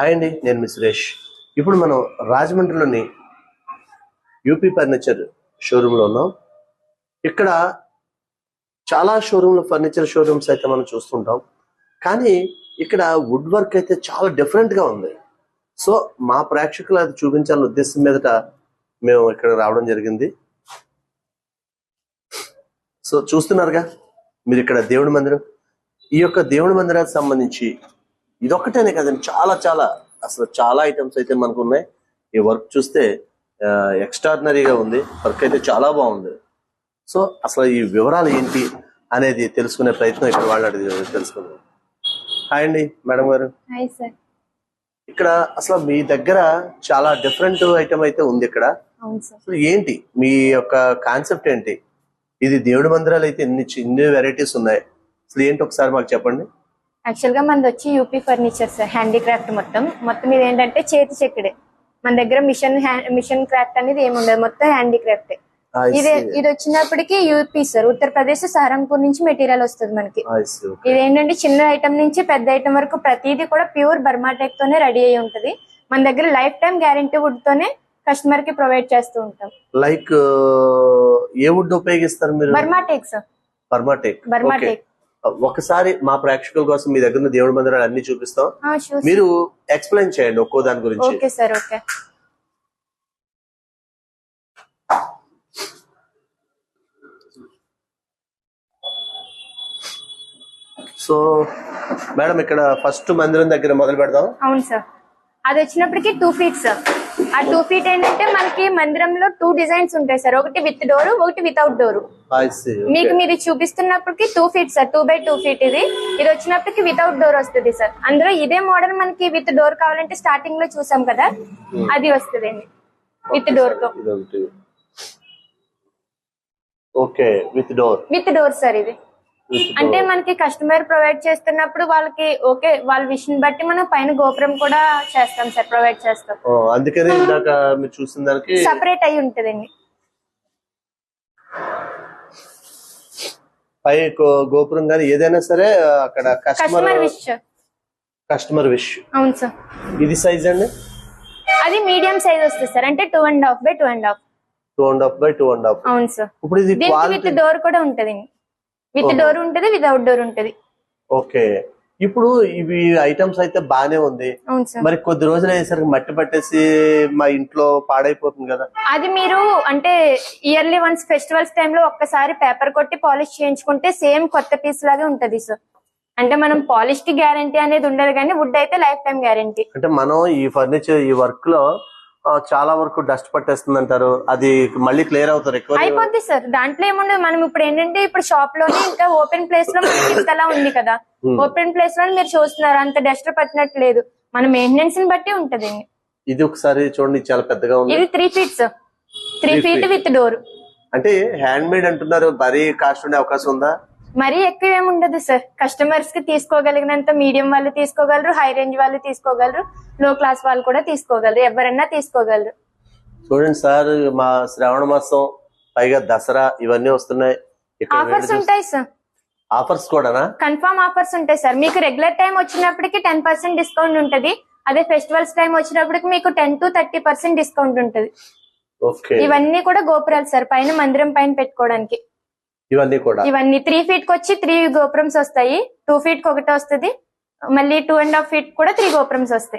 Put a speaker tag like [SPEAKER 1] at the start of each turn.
[SPEAKER 1] Hi అండి నేను మీ సురేష్. ఇప్పుడు మనం రాజమండ్రిలోని యూపీ ఫర్నిచర్ షోరూంలో ఉన్నాం. ఇక్కడ చాలా షోరూంలు ఫర్నిచర్ షోరూమ్స్ అయితే మనం చూస్తుంటాం. కానీ ఇక్కడ వుడ్ వర్క్ అయితే చాలా డిఫరెంట్గా గా ఉంది. సో మా ప్రేక్షకులు అది చూపించాలని ఉద్దేశం మీదట మేము ఇక్కడ రావడం జరిగింది. సో చూస్తున్నారుగా మీరు ఇక్కడ దేవుడి మందిరం. ఈ యొక్క దేవుడి మందిరానికి సంబంధించి ఇదొక్కటేనే కదండి చాలా చాలా. అసలు చాలా ఐటమ్స్ అయితే మనకు ఉన్నాయి ఈ వర్క్ చూస్తే ఎక్స్ట్రాడినరీగా ఉంది. వర్క్ అయితే చాలా బాగుంది. సో అసలు ఈ వివరాలు ఏంటి అనేది తెలుసుకునే ప్రయత్నం ఇక్కడ వాళ్ళు అడిగి తెలుసుకుందాం. హాయ్ అండి మేడం గారు. ఇక్కడ అసలు మీ దగ్గర చాలా డిఫరెంట్ ఐటమ్ అయితే ఉంది ఇక్కడ. అసలు ఏంటి? మీ యొక్క కాన్సెప్ట్ ఏంటి? ఇది దేవుడి మందిరాలు అయితే ఎన్ని ఇన్ని వెరైటీస్ ఉన్నాయి. అసలు ఏంటి ఒకసారి మాకు చెప్పండి?
[SPEAKER 2] యాక్చువల్గా మనది వచ్చి యూపీ ఫర్నిచర్ సార్ హ్యాండీక్రాఫ్ట్ మొత్తం. మొత్తం ఇది ఏంటంటే చేతి చెక్కడే మన దగ్గర మిషన్ మిషన్ క్రాఫ్ట్ అనేది ఏమి ఉండదు. మొత్తం హ్యాండీక్రాఫ్ట్ ఇది. ఇది వచ్చినప్పటికి యూపీ సార్ ఉత్తరప్రదేశ్ సహారంపూర్ నుంచి మెటీరియల్ వస్తుంది మనకి. ఇది ఏంటంటే చిన్న ఐటమ్ నుంచి పెద్ద ఐటమ్ వరకు ప్రతిదీ కూడా ప్యూర్ బర్మాటెక్ తోనే రెడీ అయి ఉంటది. మన దగ్గర లైఫ్ టైం గ్యారంటీ వుడ్ తోనే కస్టమర్కి ప్రొవైడ్ చేస్తూ ఉంటాం.
[SPEAKER 1] లైక్ ఏ వుడ్ ఉపయోగిస్తారు మీరు?
[SPEAKER 2] బర్మాటెక్ సార్
[SPEAKER 1] బర్మాటెక్
[SPEAKER 2] బర్మాటెక్
[SPEAKER 1] ఒకసారి మా ప్రేక్షకుల కోసం మీ దగ్గర ఉన్న దేవుడి మందిరాలు అన్ని చూపిస్తాం. మీరు ఎక్స్ప్లెయిన్ చేయండి ఒక్కో దాని గురించి.
[SPEAKER 2] Okay sir okay
[SPEAKER 1] so madam ఇక్కడ ఫస్ట్ మందిరం దగ్గర మొదలు పెడదాం.
[SPEAKER 2] అవును సార్ అది వచ్చినప్పటికి టూ ఫీట్ సార్ ఆ టూ ఫీట్ ఏంటంటే మనకి మందిరంలో టూ డిజైన్స్ ఉంటాయి సార్. ఒకటి విత్ డోర్ ఒకటి వితౌట్ డోర్. మీకు మీరు చూపిస్తున్నప్పటికి two feet sir. Two by two feet ఇది. ఇది వచ్చినప్పటికి వితౌట్ డోర్ వస్తుంది సార్. అందులో ఇదే మోడల్ మనకి విత్ డోర్ కావాలంటే స్టార్టింగ్లో చూసాం కదా అది వస్తుంది with
[SPEAKER 1] డోర్తో. Okay with door
[SPEAKER 2] with door sir ఇది. అంటే మనకి కస్టమర్ ప్రొవైడ్ చేస్తున్నప్పుడు వాళ్ళకి ఓకే వాళ్ళ విషయం బట్టి మనం పైన గోపురం కూడా చేస్తాం సార్ ప్రొవైడ్ చేస్తాం.
[SPEAKER 1] అందుకని ఇందాక మీరు చూసిన దానికి
[SPEAKER 2] సపరేట్ అయి ఉంటదండి.
[SPEAKER 1] పై గోపురం కానీ ఏదైనా సరే అక్కడ కస్టమర్
[SPEAKER 2] విష్
[SPEAKER 1] కస్టమర్ విష్
[SPEAKER 2] అవును సార్.
[SPEAKER 1] ఇది సైజ్ అండి?
[SPEAKER 2] అది మీడియం సైజ్ వస్తుంది సార్. అంటే two and half by two and half
[SPEAKER 1] two and half by two and half
[SPEAKER 2] అవును సార్.
[SPEAKER 1] ఇప్పుడు ఇది
[SPEAKER 2] డోర్ కూడా ఉంటది విత్. డోర్ ఉంటది వితౌట్ డోర్ ఉంటది.
[SPEAKER 1] ఓకే. ఇప్పుడు ఇవి ఐటమ్స్ అయితే బానే ఉంది. మరి కొద్ది రోజులు అయ్యేసరికి మట్టి పట్టేసి మా ఇంట్లో పాడైపోతుంది కదా.
[SPEAKER 2] అది మీరు అంటే ఇయర్లీ వన్స్ ఫెస్టివల్స్ టైంలో ఒక్కసారి పేపర్ కొట్టి పాలిష్ చేయించుకుంటే సేమ్ కొత్త పీస్ లాగే ఉంటది సార్. అంటే మనం పాలిష్కి గ్యారంటీ అనేది ఉండదు కానీ వుడ్ అయితే లైఫ్ టైం గ్యారంటీ.
[SPEAKER 1] అంటే మనం ఈ ఫర్నిచర్ ఈ వర్క్లో చాలా వరకు డస్ట్ పట్టేస్తుంది అంటారు అది మళ్ళీ క్లియర్ అవుతారు ఎక్కువ
[SPEAKER 2] అయిపోద్ది సార్. దాంట్లో ఏముండదు మనం ఇప్పుడు ఏంటంటే ఇప్పుడు షాప్లోనే ఇంకా ఓపెన్ ప్లేస్లో మనకి ఇంతలా ఉంది కదా. ఓపెన్ ప్లేస్లో మీరు చూస్తున్నారు. అంత డస్ట్ పట్టినట్టు లేదు మన మెయింటెనెన్స్ని బట్టి ఉంటది.
[SPEAKER 1] ఇది ఒకసారి చూడండి. చాలా పెద్దగా ఉంది.
[SPEAKER 2] ఇది three feet sir three
[SPEAKER 1] Three
[SPEAKER 2] feet. With door
[SPEAKER 1] అంటే హ్యాండ్ మేడ్ అంటున్నారు. మరీ కాస్ట్ ఉండే అవకాశం ఉందా?
[SPEAKER 2] మరీ ఎక్కువ ఏమి ఉండదు సార్. కస్టమర్స్కి తీసుకోగలిగినంత మీడియం వాళ్ళు తీసుకోగలరు హై రేంజ్ వాళ్ళు తీసుకోగలరు లో క్లాస్ వాళ్ళు కూడా తీసుకోగలరు ఎవరన్నా తీసుకోగలరు.
[SPEAKER 1] చూడండి సార్ మా శ్రావణ మాసం పైగా దసరా ఇవన్నీ వస్తున్నాయి.
[SPEAKER 2] ఆఫర్స్ ఉంటాయి సార్.
[SPEAKER 1] ఆఫర్స్ కూడానా?
[SPEAKER 2] కన్ఫర్మ్ ఆఫర్స్ ఉంటాయి సార్. మీకు రెగ్యులర్ టైం వచ్చినప్పటికి టెన్ పర్సెంట్ డిస్కౌంట్ ఉంటది. అదే ఫెస్టివల్స్ టైం వచ్చినప్పటికి మీకు ten to thirty percent discount ఉంటది. ఇవన్నీ కూడా గోపురాలు సార్ పైన మందిరం పైన పెట్టుకోవడానికి.
[SPEAKER 1] ఇవన్నీ కూడా.
[SPEAKER 2] ఇవన్నీ త్రీ ఫీట్కి వచ్చి త్రీ గోపురమ్స్ వస్తాయి. టూ ఫీట్కి ఒకటి వస్తుంది. మళ్ళీ టూ అండ్ హాఫ్ ఫీట్ కూడా త్రీ గోపురమ్స్ వస్తాయి.